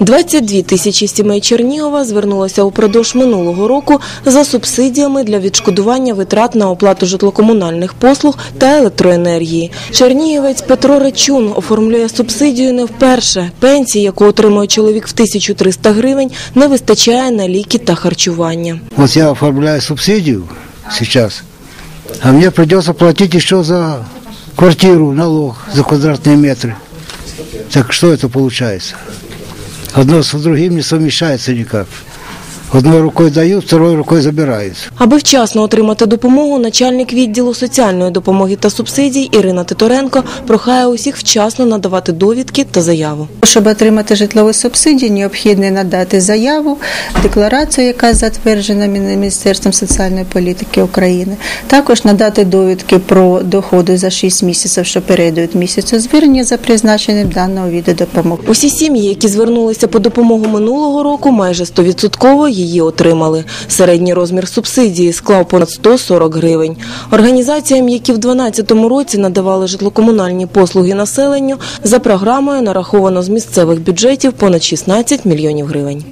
22 тисячі сімей Чернігова звернулося упродовж минулого року за субсидіями для відшкодування витрат на оплату житлокомунальних послуг та електроенергії. Чернігівець Петро Речун оформлює субсидію не вперше. Пенсії, яку отримує чоловік в 1300 гривень, не вистачає на ліки та харчування. Вот я оформляю субсидию сейчас, а мне придется платить еще за квартиру, налог за квадратные метры. Так что это получается? Одно с другим не совмещается никак. Одной рукой дают, второй рукой забирают. Аби вчасно отримати допомогу, начальник відділу соціальної допомоги та субсидій Ірина Титоренко прохає усіх вчасно надавати довідки та заяву. Щоб отримати житлову субсидію, необхідно надати заяву, декларацію, яка затверджена Міністерством соціальної політики України. Також надати довідки про доходи за 6 місяців, що перейдуть місяцю звернення за призначенням даного виду допомоги. Усі сім'ї, які звернулися по допомогу минулого року, майже 100% її отримали. Середній розмір субсидії склав понад 140 гривень. Організаціям, які в 2012 році надавали житлокомунальні послуги населенню, за програмою нараховано з місцевих бюджетів понад 16 мільйонів гривень.